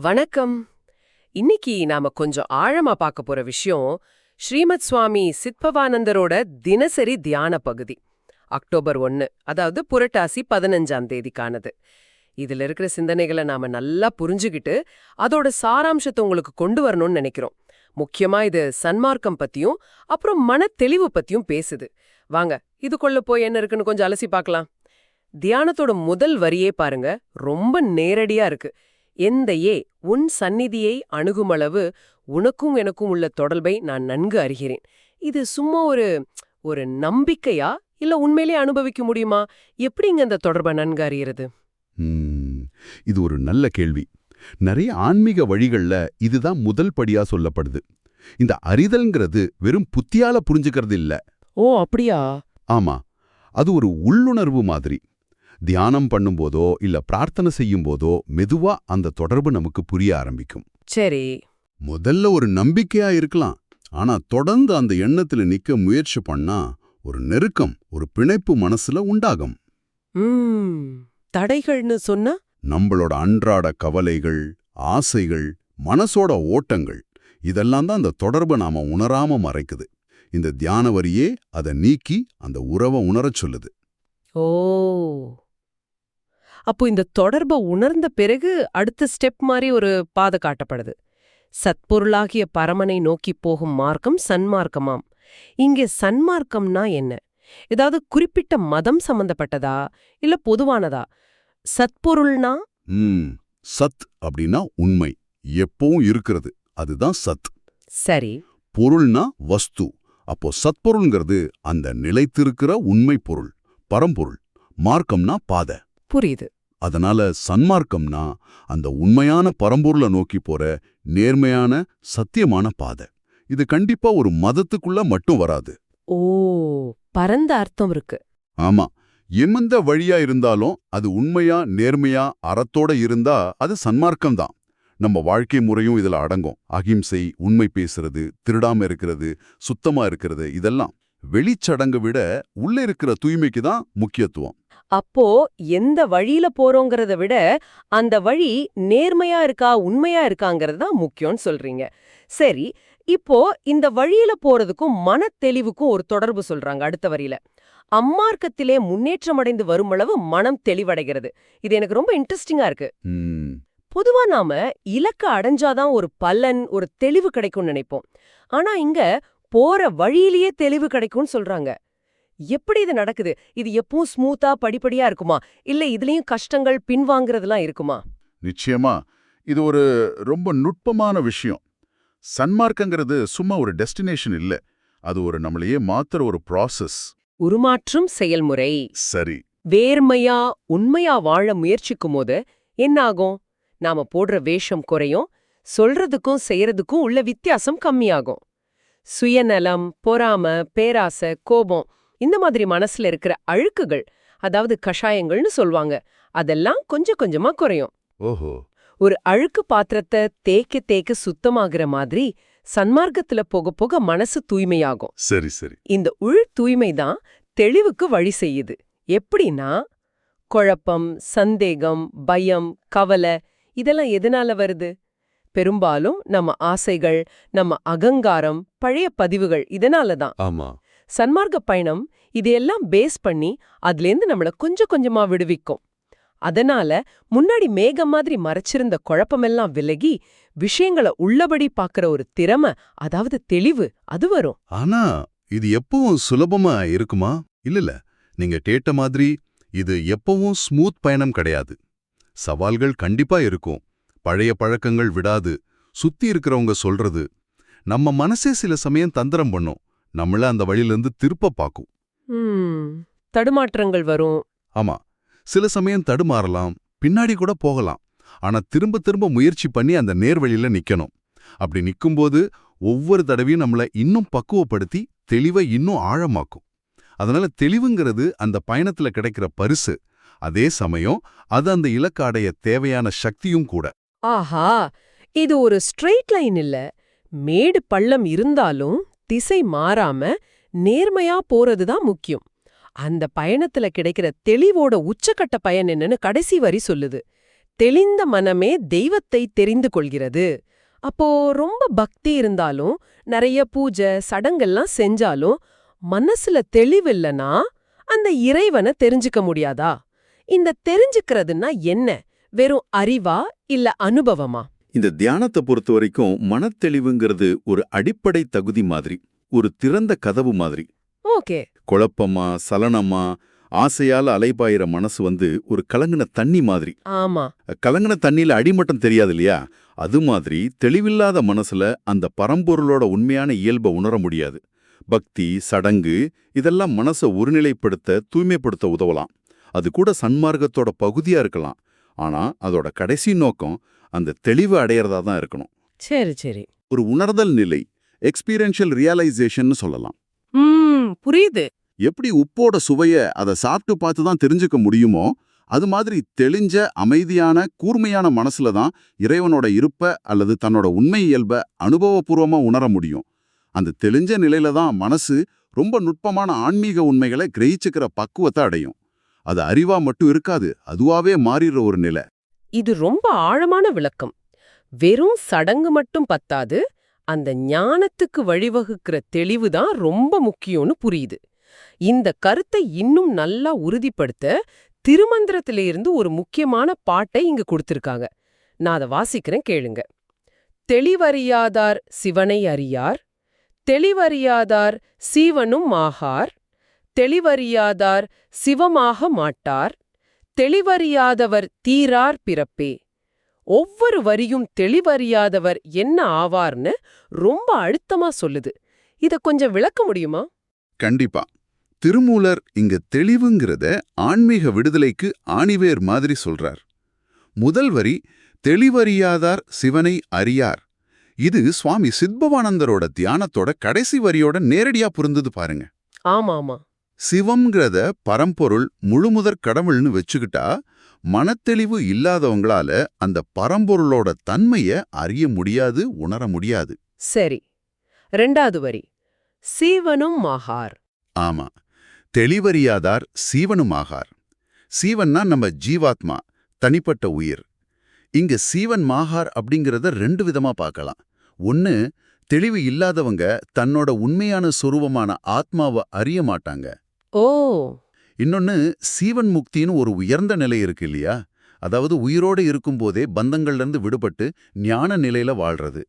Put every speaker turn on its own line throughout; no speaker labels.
வணக்கம். இன்னைக்கு நாம கொஞ்சம் ஆழமா பார்க்க போற விஷயம் ஸ்ரீமத் சுவாமி சித்பவானந்தரோட தினசரி தியான பகுதி. அக்டோபர் ஒன்னு அதாவது புரட்டாசி பதினஞ்சாம் தேதிக்கானது. இதுல இருக்கிற சிந்தனைகளை நாம நல்லா புரிஞ்சுகிட்டு அதோட சாராம்சத்தை உங்களுக்கு கொண்டு வரணும்னு நினைக்கிறோம். முக்கியமா இது சன்மார்க்கம் பத்தியும் அப்புறம் மன தெளிவு பத்தியும் பேசுது. வாங்க இதுக்குள்ள போய் என்ன இருக்குன்னு கொஞ்சம் அலசி பார்க்கலாம். தியானத்தோட முதல் வரியே பாருங்க ரொம்ப நேரடியா இருக்கு. எந்த ஏ உன் சந்நிதியை அணுகுமளவு உனக்கும் எனக்கும் உள்ள தொடர்பை நான் நன்கு அறிகிறேன். இது சும்மா ஒரு ஒரு நம்பிக்கையா? இல்ல உண்மையிலே அனுபவிக்க முடியுமா? எப்படிங்க இந்த தொடர்பை நன்கு அறியறது
ம், இது ஒரு நல்ல கேள்வி. நிறைய ஆன்மீக வழிகள்ல இதுதான் முதல் படியா சொல்லப்படுது. இந்த அறிதல்ங்கிறது வெறும் புத்தியால புரிஞ்சுக்கிறது இல்ல.
ஓ அப்படியா?
ஆமா அது ஒரு உள்ளுணர்வு மாதிரி. தியானம் பண்ணும்போதோ இல்ல பிரார்த்தனை செய்யும் போதோ மெதுவா அந்த தொடர்பு நமக்கு புரிய ஆரம்பிக்கும்.
சரி.
முதல்ல ஒரு நம்பிக்கையா இருக்கலாம். ஆனா தொடர்ந்து அந்த எண்ணத்துல நிக்க முயற்சி பண்ணா ஒரு நெருக்கம் ஒரு பிணைப்பு மனசுல உண்டாகும்.
தடைகள்னு சொன்னா?
நம்மளோட அன்றாட கவலைகள் ஆசைகள் மனசோட ஓட்டங்கள் இதெல்லாம் தான் அந்த தொடர்பை நாம உணராம மறைக்குது. இந்த தியான வரியே அதை நீக்கி அந்த உறவை உணரச் சொல்லுது.
ஓ. அப்போ இந்த தொடர்பை உணர்ந்த பிறகு அடுத்த ஸ்டெப் மாதிரி ஒரு பாதை காட்டப்படுது. சத்பொருளாகிய பரமனை நோக்கி போகும் மார்க்கம் சன்மார்க்கமாம். இங்கே சன்மார்க்கம்னா என்ன? ஏதாவது குறிப்பிட்ட மதம் சம்பந்தப்பட்டதா? இல்ல பொதுவானதா? சத்பொருள்னா?
சத் அப்படின்னா உண்மை. எப்பவும் இருக்கிறது. அதுதான் சத்.
சரி.
பொருள்னா வஸ்து. அப்போ சத்பொருள்ங்கிறது அந்த நிலைத்திருக்கிற உண்மை பொருள் பரம்பொருள். மார்க்கம்னா பாதை.
புரியுது.
அதனால சன்மார்க்கம்னா அந்த உண்மையான பரம்பொருளை நோக்கி போற நேர்மையான சத்தியமான பாதை. இது கண்டிப்பா ஒரு மதத்துக்குள்ள மட்டும் வராது.
ஓ பரந்த அர்த்தம் இருக்கு.
ஆமா. எந்த வழியா இருந்தாலும் அது உண்மையா நேர்மையா அறத்தோட இருந்தா அது சன்மார்க்கம்தான் நம்ம வாழ்க்கை முறையும் இதுல அடங்கும். அகிம்சை உண்மை பேசுறது திருடாம இருக்கிறது சுத்தமா இருக்கிறது இதெல்லாம். வெளிச்சடங்கு விட உள்ள இருக்கிற தூய்மைக்கு தான் முக்கியத்துவம்.
அப்போ எந்த வழியில போறோங்கிறத விட அந்த வழி நேர்மையா இருக்கா உண்மையா இருக்காங்கிறது தான் முக்கியம்னு சொல்றீங்க. சரி இப்போ இந்த வழியில போறதுக்கும் மன தெளிவுக்கும் ஒரு தொடர்பு சொல்றாங்க அடுத்த வரியில. அம்மார்க்கத்திலே முன்னேற்றமடைந்து வருமளவு மனம் தெளிவடைகிறது. இது எனக்கு ரொம்ப இன்ட்ரெஸ்டிங்கா இருக்கு. பொதுவா நாம இலக்க அடைஞ்சாதான் ஒரு பலன் ஒரு தெளிவு கிடைக்கும்னு நினைப்போம். ஆனா இங்க போற வழியிலேயே தெளிவு கிடைக்கும்னு சொல்றாங்க. எப்படி இது நடக்குது? இது எப்பவும் ஸ்மூத்தா படிப்படியா இருக்குமா? இல்ல இதுலயும் கஷ்டங்கள் பின்வாங்குறதெல்லாம் இருக்குமா?
நிச்சயமா. இது ஒரு ரொம்ப நுட்பமான விஷயம். சன்மார்க்கங்கிறது சும்மா ஒரு டெஸ்டினேஷன் இல்ல. அது ஒரு நம்மளையே மாத்துற ஒரு ப்ராசஸ்
உருமாற்றும் செயல்முறை.
சரி.
வேர்மையா உண்மையா வாழ முயற்சிக்கும் போது என்ன ஆகும் நாம போடுற வேஷம் குறையும் சொல்றதுக்கும் செய்யறதுக்கும் உள்ள வித்தியாசம் கம்மியாகும். சுயநலம் பொறாம பேராசை கோபம் இந்த மாதிரி மனசுல இருக்கிற அழுக்குகள் அதாவது கஷாயங்கள்னு சொல்வாங்க அதெல்லாம் கொஞ்சம் கொஞ்சமா குறையும்.
ஓஹோ.
ஒரு அழுக்கு பாத்திரத்தை தேய்க்க தேய்க்க சுத்தமாகிற மாதிரி சன்மார்க்கத்துல போக போக மனசு தூய்மையாகும்.
சரி சரி.
இந்த உள் தூய்மை தான் தெளிவுக்கு வழி செய்யுது. எப்படின்னா குழப்பம் சந்தேகம் பயம் கவலை இதெல்லாம் எதனால வருது? பெரும்பாலும் நம்ம ஆசைகள் நம்ம அகங்காரம் பழைய பதிவுகள் இதனால தான்.
ஆமா.
சன்மார்க்க பயணம் இதையெல்லாம் பேஸ் பண்ணி அதுலேருந்து நம்மள கொஞ்சம் கொஞ்சமா விடுவிக்கும். அதனால முன்னாடி மேகம் மாதிரி மறைச்சிருந்த குழப்பமெல்லாம் விலகி விஷயங்களை உள்ளபடி பாக்குற ஒரு திறமை அதாவது தெளிவு அது வரும்.
ஆனா இது எப்பவும் சுலபமா இருக்குமா? இல்லல நீங்க கேட்ட மாதிரி இது எப்பவும் ஸ்மூத் பயணம் கிடையாது. சவால்கள் கண்டிப்பா இருக்கும். பழைய பழக்கங்கள் விடாது. சுத்தி இருக்கிறவங்க சொல்றது. நம்ம மனசே சில சமயம் தந்திரம் பண்ணும். நம்மள அந்த வழியிலிருந்து திருப்ப பாக்கும்
ம், தடுமாற்றங்கள் வரும்.
ஆமா சில சமயம் தடுமாறலாம் பின்னாடி கூட போகலாம். ஆனா திரும்ப திரும்ப முயற்சி பண்ணி அந்த நேர்வழியில நிக்கணும். அப்படி நிக்கும்போது ஒவ்வொரு தடவையும் நம்மள இன்னும் பக்குவப்படுத்தி தெளிவை இன்னும் ஆழமாக்கும். அதனால தெளிவுங்கிறது அந்த பயணத்துல கிடைக்கிற பரிசு. அதே சமயம் அது அந்த இலக்கு அடைய தேவையான சக்தியும் கூட.
ஆஹா! இது ஒரு ஸ்ட்ரெயிட் லைன் இல்ல. மேடு பள்ளம் இருந்தாலும் திசை மாறாம நேர்மையா போறது தான் முக்கியம். அந்த பயணத்துல கிடைக்கிற தெளிவோட உச்சக்கட்ட பயன் என்னன்னு கடைசி வரி சொல்லுது. தெளிந்த மனமே தெய்வத்தை தெரிந்து கொள்கிறது. அப்போ ரொம்ப பக்தி இருந்தாலும் நிறைய பூஜை சடங்கெல்லாம் செஞ்சாலும் மனசுல தெளிவில்லைனா அந்த இறைவனை தெரிஞ்சுக்க முடியாதா? இந்த தெரிஞ்சுக்கிறதுன்னா என்ன? வெறும் அறிவா இல்ல அனுபவமா?
இந்த தியானத்தை பொறுத்த வரைக்கும் மனத்தெளிவுங்கிறது ஒரு அடிப்படை தகுதி மாதிரி ஒரு திறந்த கதவு மாதிரி.
ஓகே.
குழப்பமா சலனமா ஆசையால அலைபாயிற மனசு வந்து ஒரு கலங்கின தண்ணி மாதிரி.
ஆமா.
கலங்கின தண்ணியில அடிமட்டம் தெரியாது இல்லையா? அது மாதிரி தெளிவில்லாத மனசுல அந்த பரம்பொருளோட உண்மையான இயல்பை உணர முடியாது. பக்தி சடங்கு இதெல்லாம் மனசை ஒருநிலைப்படுத்த தூய்மைப்படுத்த உதவலாம். அது கூட சன்மார்க்கத்தோட பகுதியா இருக்கலாம். ஆனா அதோட கடைசி நோக்கம் அந்த தெளிவு அடையறதா தான் இருக்கணும்.
சரி சரி.
ஒரு உணர்தல் நிலை எக்ஸ்பீரியன்ஷியல் ரியலைசேஷன் சொல்லலாம்.
புரியுது.
எப்படி உப்போட சுவைய அதை சாப்பிட்டு பார்த்து தான் தெரிஞ்சுக்க முடியுமோ அது மாதிரி தெளிஞ்ச அமைதியான கூர்மையான மனசுல தான் இறைவனோட இருப்ப அல்லது தன்னோட உண்மை இயல்ப அனுபவபூர்வமா உணர முடியும். அந்த தெளிஞ்ச நிலையில தான் மனசு ரொம்ப நுட்பமான ஆன்மீக உண்மைகளை கிரகிச்சுக்கிற பக்குவத்தை அடையும். அது அறிவா மட்டும் இருக்காது அதுவாவே மாறிடுற ஒரு நிலை.
இது ரொம்ப ஆழமான விளக்கம். வெறும் சடங்கு மட்டும் பத்தாது அந்த ஞானத்துக்கு வழிவகுக்கிற தெளிவு தான் ரொம்ப முக்கியம்னு புரியுது. இந்த கருத்தை இன்னும் நல்லா உறுதிப்படுத்த திருமந்திரத்திலிருந்து ஒரு முக்கியமான பாட்டை இங்க கொடுத்திருக்காங்க. நான் அதை வாசிக்கிறேன் கேளுங்க. தெளிவறியாதார் சிவனை அறியார் தெளிவறியாதார் சீவனும் ஆகார் தெளிவறியாதார் சிவமாக மாட்டார் தெளிவறியாதவர் தீரார் பிறப்பே. ஒவ்வொரு வரியும் தெளிவறியாதவர் என்ன ஆவார்னு ரொம்ப அழுத்தமா சொல்லுது. இத கொஞ்சம் விளக்க முடியுமா?
கண்டிப்பா. திருமூலர் இங்க தெளிவுங்கிறத ஆன்மீக விடுதலைக்கு ஆணிவேர் மாதிரி சொல்றார். முதல் வரி தெளிவறியாதார் சிவனை அறியார். இது சுவாமி சித்பவானந்தரோட தியானத்தோட கடைசி வரியோட நேரடியா புரிந்தது பாருங்க.
ஆமா ஆமா
சிவம்ங்கிறத பரம்பொருள் முழுமுதற் கடவுள்னு வச்சுக்கிட்டா மனத்தெளிவு இல்லாதவங்களால அந்த பரம்பொருளோட தன்மைய அறிய முடியாது உணர முடியாது.
சரி. ரெண்டாவது வரி. சீவனும் மாகார்
ஆமா. தெளிவறியாதார் சீவனுமாகார் சீவன்னா நம்ம ஜீவாத்மா தனிப்பட்ட உயிர். இங்க சீவன் மாகார் அப்படிங்கறத ரெண்டு விதமா பார்க்கலாம். ஒன்னு தெளிவு இல்லாதவங்க தன்னோட உண்மையான சொரூபமான ஆத்மாவை அறிய மாட்டாங்க.
ஓ.
இன்னொன்னு சீவன் முக்தின்னு ஒரு உயர்ந்த நிலை இருக்கு இல்லையா? அதாவது உயிரோடு இருக்கும்போதே பந்தங்கள்ல இருந்து விடுபட்டு ஞான நிலையில வாழ்றது.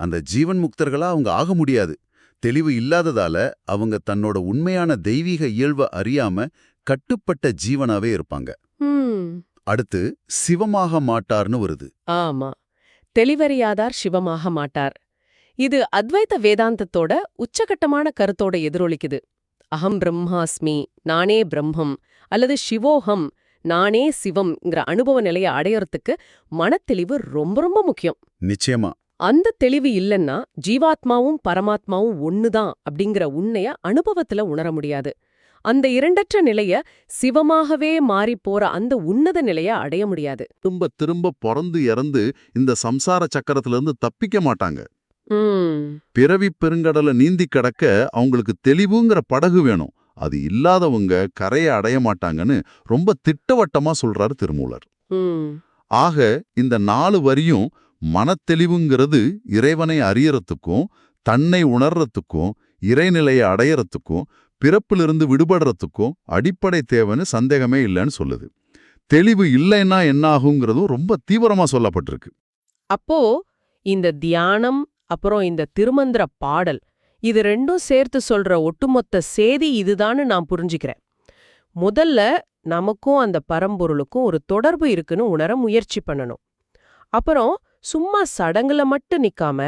அந்த ஜீவன் முக்தர்களா அவங்க ஆக முடியாது. தெளிவு இல்லாததால அவங்க தன்னோட உண்மையான தெய்வீக இயல்பை அறியாம கட்டுப்பட்ட ஜீவனாவே இருப்பாங்க.
ம்.
அடுத்து சிவமாக மாட்டார்னு வருது.
ஆமா. தெளிவறியாதார் சிவமாக மாட்டார். இது அத்வைத வேதாந்தத்தோட உச்சகட்டமான கருத்தோட எதிரொலிக்குது. அகம் பிரம்மாஸ்மி நானே பிரம்மம் அல்லது சிவோகம் நானே சிவம்ங்கிற அனுபவ நிலையை அடையறதுக்கு மனத்தெளிவு ரொம்ப ரொம்ப முக்கியம்.
நிச்சயமா.
அந்த தெளிவு இல்லைன்னா ஜீவாத்மாவும் பரமாத்மாவும் ஒண்ணுதான் அப்படிங்கிற உண்மைய அனுபவத்துல உணர முடியாது. அந்த இரண்டற்ற நிலைய சிவமாகவே மாறிப் போற அந்த உன்னத நிலைய அடைய முடியாது.
திரும்ப திரும்ப பிறந்து இறந்து இந்த சம்சார சக்கரத்திலிருந்து தப்பிக்க மாட்டாங்க. பிறவி பெருங்கடலை நீந்தி கடக்க அவங்களுக்கு தெளிவுங்கிற படகு வேணும். அது இல்லாதவங்க கரையை அடைய மாட்டாங்கன்னு ரொம்ப திட்டவட்டமா சொல்றாரு திருமூலர். ஆக இந்த நாலு வரியும் மனத்தெளிவுங்கிறது இறைவனை அறியறதுக்கும் தன்னை உணர்றதுக்கும் இறைநிலையை அடையறதுக்கும் பிறப்பிலிருந்து விடுபடுறதுக்கும் அடிப்படை தேவைன்னு சந்தேகமே இல்லைன்னு சொல்லுது. தெளிவு இல்லைன்னா என்ன ஆகுங்கிறதும் ரொம்ப தீவிரமா சொல்லப்பட்டிருக்கு.
அப்போ இந்த தியானம் அப்புறம் இந்த திருமந்திர பாடல். இது ரெண்டும் சேர்த்து சொல்ற ஒட்டுமொத்த சேதி இதுதான்னு நான் புரிஞ்சுக்கிறேன். முதல்ல நமக்கும் அந்த பரம்பொருளுக்கும் ஒரு தொடர்பு இருக்குன்னு உணர முயற்சி பண்ணணும். அப்புறம் சும்மா சடங்குல மட்டும் நிக்காம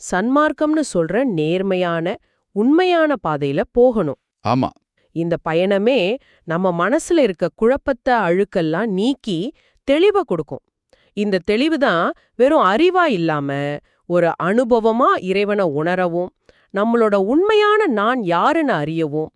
சன்மார்க்கம்னு சொல்ற நேர்மையான உண்மையான பாதையில போகணும்.
ஆமா.
இந்த பயணமே நம்ம மனசுல இருக்க குழப்பத்த அழுக்கெல்லாம் நீக்கி தெளிவை கொடுக்கும். இந்த தெளிவு தான் வெறும் அறிவா இல்லாம ஒரு அனுபவமா இறைவனை உணரவும் நம்மளோட உண்மையான நான் யாருன்னு அறியவும்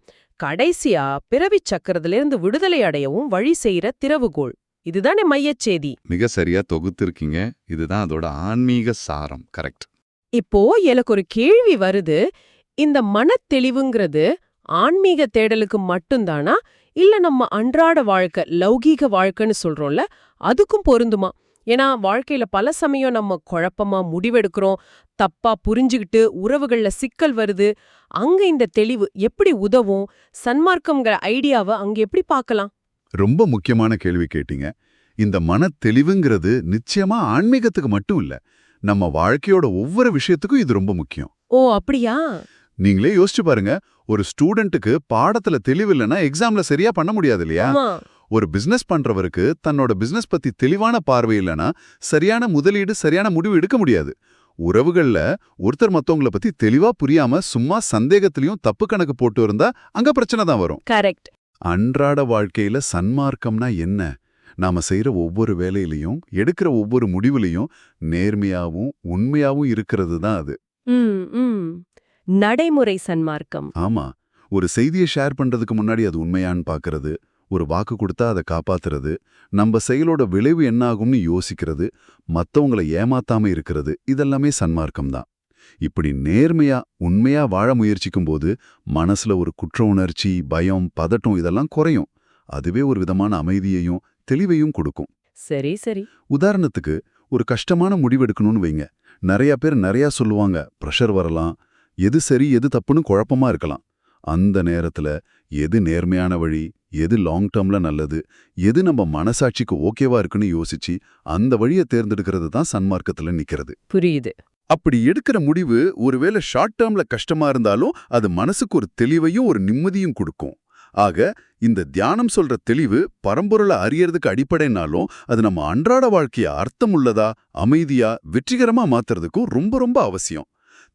கடைசியா பிறவிச் சக்கரத்திலிருந்து விடுதலை அடையவும் வழி செய்யற திறவுகோள். இதுதானே மையச்சேதி.
மிக சரியா தொகுத்திருக்கீங்க. இதுதான் அதோட ஆன்மீக சாரம். கரெக்ட்.
இப்போ எனக்கு ஒரு கேள்வி வருது. இந்த மனத்தெளிவுங்கிறது ஆன்மீக தேடலுக்கு மட்டும்தானா? இல்ல நம்ம அன்றாட வாழ்க்கை லௌகீக வாழ்க்கைன்னு சொல்றோம்ல அதுக்கும் பொருந்துமா? ஏன்னா வாழ்க்கையில பல சமயம் நம்ம குழப்பமா முடிவெடுக்கிறோம் தப்பா புரிஞ்சுகிட்டு உறவுகள்ல சிக்கல் வருது அங்க இந்த தெளிவு எப்படி உதவும் சன்மார்க்கம்ங்கிற ஐடியாவை அங்க எப்படி பார்க்கலாம்?
ரொம்ப முக்கியமான கேள்வி கேட்டீங்க. இந்த மன தெளிவுங்கிறது நிச்சயமா ஆன்மீகத்துக்கு மட்டும் இல்ல நம்ம வாழ்க்கையோட ஒவ்வொரு விஷயத்துக்கும் இது ரொம்ப முக்கியம்.
ஓ அப்படியா?
நீங்களே யோசிச்சு பாருங்க ஒரு ஸ்டூடெண்ட்டுக்கு பாடத்துல தெளிவு இல்லைன்னா எக்ஸாம்ல சரியா பண்ண முடியாது இல்லையா? ஒரு பிசினஸ் பண்றவருக்கு தன்னோட பிசினஸ் பத்தி தெளிவான பார்வை இல்லைன்னா சரியான முதலீடு சரியான முடிவு எடுக்க முடியாது. உறவுகள்ல ஒருத்தர் மத்தவங்கள பத்தி தெளிவா புரியாம சும்மா சந்தேகத்திலயும் தப்பு கணக்கு போட்டு இருந்தா அங்க பிரச்சனை தான் வரும்.
கரெக்ட்.
அன்றாட வாழ்க்கையில சன்மார்க்கம்னா என்ன? நாம செய்யற ஒவ்வொரு வேலையிலையும் எடுக்கிற ஒவ்வொரு முடிவுலையும் நேர்மையாவும் உண்மையாவும் இருக்கிறது தான் அது.
நடைமுறை சன்மார்க்கம்.
ஆமா. ஒரு செய்தியை ஷேர் பண்றதுக்கு முன்னாடி அது உண்மையான்னு பார்க்கறது ஒரு வாக்கு கொடுத்தா அதை காப்பாத்துறது நம்ம செயலோட விளைவு என்னாகும்னு யோசிக்கிறது மத்தவங்கள ஏமாத்தாம இருக்கிறது இதெல்லாமே சன்மார்க்கம் தான். இப்படி நேர்மையா உண்மையா வாழ முயற்சிக்கும் போது மனசுல ஒரு குற்ற உணர்ச்சி பயம் பதட்டம் இதெல்லாம் குறையும். அதுவே ஒரு விதமான அமைதியையும் தெளிவையும் கொடுக்கும்.
சரி சரி.
உதாரணத்துக்கு ஒரு கஷ்டமான முடிவெடுக்கணும்னு வைங்க. நிறைய பேர் நிறைய சொல்லுவாங்க ப்ரெஷர் வரலாம். எது சரி எது தப்புன்னு குழப்பமா இருக்கலாம். அந்த நேரத்துல எது நேர்மையான வழி எது லாங் டேர்ம்ல நல்லது எது நம்ம மனசாட்சிக்கு ஓகேவா இருக்குன்னு யோசிச்சு அந்த வழியை தேர்ந்தெடுக்கிறது தான் சன்மார்க்கத்துல நிக்கிறது.
புரியுது.
அப்படி எடுக்கிற முடிவு ஒருவேளை ஷார்ட் டேர்ம்ல கஷ்டமா இருந்தாலும் அது மனசுக்கு ஒரு தெளிவையும் ஒரு நிம்மதியும் கொடுக்கும். ஆக இந்த தியானம் சொல்ற தெளிவு பரம்பொருளை அறியறதுக்கு அடிப்படைனாலும் அது நம்ம அன்றாட வாழ்க்கைய அர்த்தமுள்ளதா அமைதியா வெற்றிகரமா மாத்துறதுக்கும் ரொம்ப ரொம்ப அவசியம்.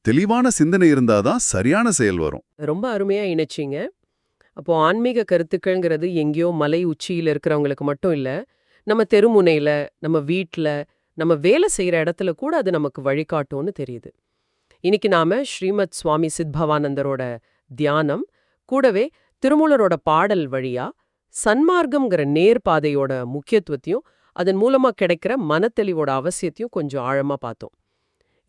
தெளிவான சிந்தனை இருந்தாதான் சரியான செயல் வரும்.
ரொம்ப அருமையா இணைச்சிங்க. அப்போ ஆன்மீக கருத்துக்கள்ங்கிறது எங்கேயோ மலை உச்சியில இருக்கிறவங்களுக்கு மட்டும் இல்ல நம்ம தெருமுனையில் நம்ம வீட்ல நம்ம வேலை செய்யற இடத்துல கூட அது நமக்கு வழிகாட்டும்னு தெரியுது. இன்னைக்கு நாம ஸ்ரீமத் சுவாமி சித்பவானந்தரோட தியானம் கூடவே திருமூலரோட பாடல் வழியா சன்மார்க்கம்ங்கிற நேர்பாதையோட முக்கியத்துவத்தையும் அதன் மூலமா கிடைக்கிற மனத்தெளிவோட அவசியத்தையும் கொஞ்சம் ஆழமா பார்த்தோம்.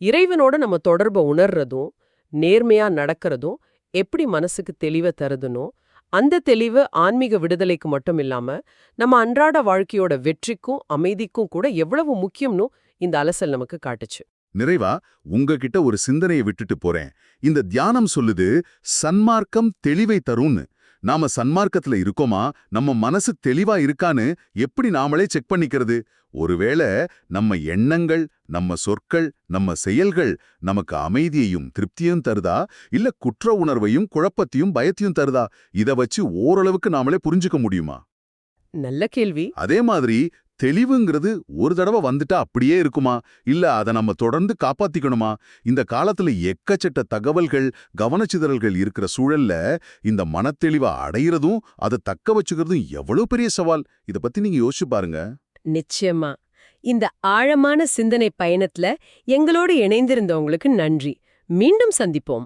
இறைவனோட நம்ம தொடர்பை உணர்றதும் நேர்மையா நடக்கிறதும் எப்படி மனசுக்கு தெளிவை தருதுனோ அந்த தெளிவு ஆன்மீக விடுதலைக்கு மட்டும் இல்லாம நம்ம அன்றாட வாழ்க்கையோட வெற்றிக்கும் அமைதிக்கும் கூட எவ்வளவு முக்கியம்னு இந்த அலசல் நமக்கு காட்டுச்சு.
நிறைவா உங்ககிட்ட ஒரு சிந்தனையை விட்டுட்டு போறேன். இந்த தியானம் சொல்லுது சன்மார்க்கம் தெளிவை தரும்னு. நாம சன்மார்க்கத்துல இருக்கோமா? நம்ம மனசு தெளிவா இருக்கான்னு எப்படி நாமளே செக் பண்ணிக்கிறது? ஒருவேளை நம்ம எண்ணங்கள் நம்ம சொற்கள் நம்ம செயல்கள் நமக்கு அமைதியையும் திருப்தியும் தருதா? இல்ல குற்ற உணர்வையும் குழப்பத்தையும் பயத்தையும் தருதா? இத வச்சு ஓரளவுக்கு நாமளே புரிஞ்சுக்க முடியுமா?
நல்ல கேள்வி.
அதே மாதிரி தெளிவுங்கிறது ஒரு தடவை வந்துட்டா அப்படியே இருக்குமா? இல்ல அதை நம்ம தொடர்ந்து காப்பாத்திக்கணுமா? இந்த காலத்துல எக்கச்சட்ட தகவல்கள் கவனச்சிதறல்கள் இருக்கிற சூழல்ல இந்த மனத்தெளிவை அடையிறதும் அதை தக்க வச்சுக்கிறதும் எவ்வளவு பெரிய சவால்? இத பத்தி நீங்க யோசிச்சு பாருங்க.
நிச்சயமா. இந்த ஆழமான சிந்தனை பயணத்துல எங்களோடு இணைந்திருந்தவங்களுக்கு நன்றி. மீண்டும் சந்திப்போம்.